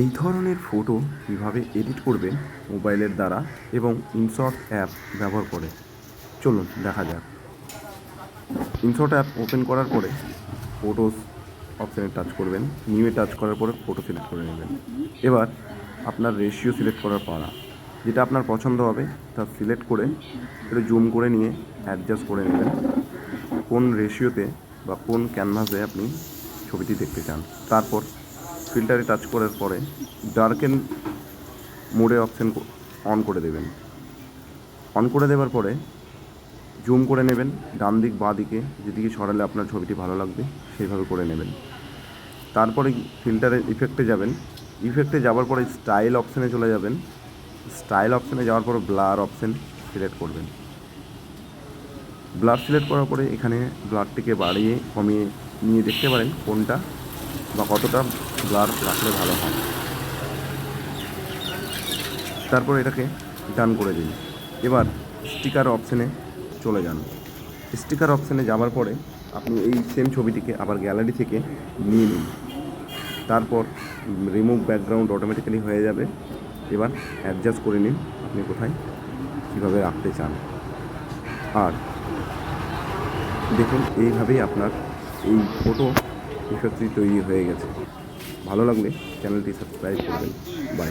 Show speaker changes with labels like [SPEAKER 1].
[SPEAKER 1] এই ধরনের ফটো কীভাবে এডিট করবেন মোবাইলের দ্বারা এবং ইনশর্ট অ্যাপ ব্যবহার করে? চলুন, দেখা যাক। ইনশর্ট অ্যাপ ওপেন করার পরে ফটোস অপশানে টাচ করবেন নিউয়ে টাচ করার পরে ফটো সিলেক্ট করে নেবেন। এবার আপনার রেশিও সিলেক্ট করার পাড়া যেটা আপনার পছন্দ হবে, তা সিলেক্ট করে একটু জুম করে নিয়ে অ্যাডজাস্ট করে নেবেন। কোন রেশিওতে বা কোন ক্যানভাসে আপনি ছবিটি দেখতে চান। তারপর ফিল্টারে টাচ করার পরে ডার্কেন মোডে অপশান অন করে দেবেন। অন করে দেওয়ার পরে জুম করে নেবেন ডান দিক বাঁ দিকে যেদিকে সরালে আপনার ছবিটি ভালো লাগবে, সেইভাবে করে নেবেন। তারপরে ফিল্টারের ইফেক্টে যাবেন। ইফেক্টে যাওয়ার পরে স্টাইল অপশানে চলে যাবেন। স্টাইল অপশানে যাওয়ার পরে ব্লার অপশান সিলেক্ট করবেন। ব্লার সিলেক্ট করার পরে এখানে ব্লাডটিকে বাড়িয়ে, কমিয়ে নিয়ে দেখতে পারেন কোনটা বা কতটা ব্লাড রাখলে ভালো হয়। তারপর এটাকে ডান করে দিন। এবার স্টিকার অপশানে চলে যান। স্টিকার অপশানে যাওয়ার পরে আপনি এই সেম ছবিটিকে আবার গ্যালারি থেকে নিয়ে নিন। তারপর রিমুভ ব্যাকগ্রাউন্ড অটোমেটিক্যালি হয়ে যাবে। এবার অ্যাডজাস্ট করে নিন আপনি কোথায় কীভাবে রাখতে চান। আর দেখুন, এইভাবেই আপনার এই ফটো ইফেক্টটি তৈরি হয়ে গেছে। ভালো লাগলে চ্যানেলটি সাবস্ক্রাইব করবেন। বাই।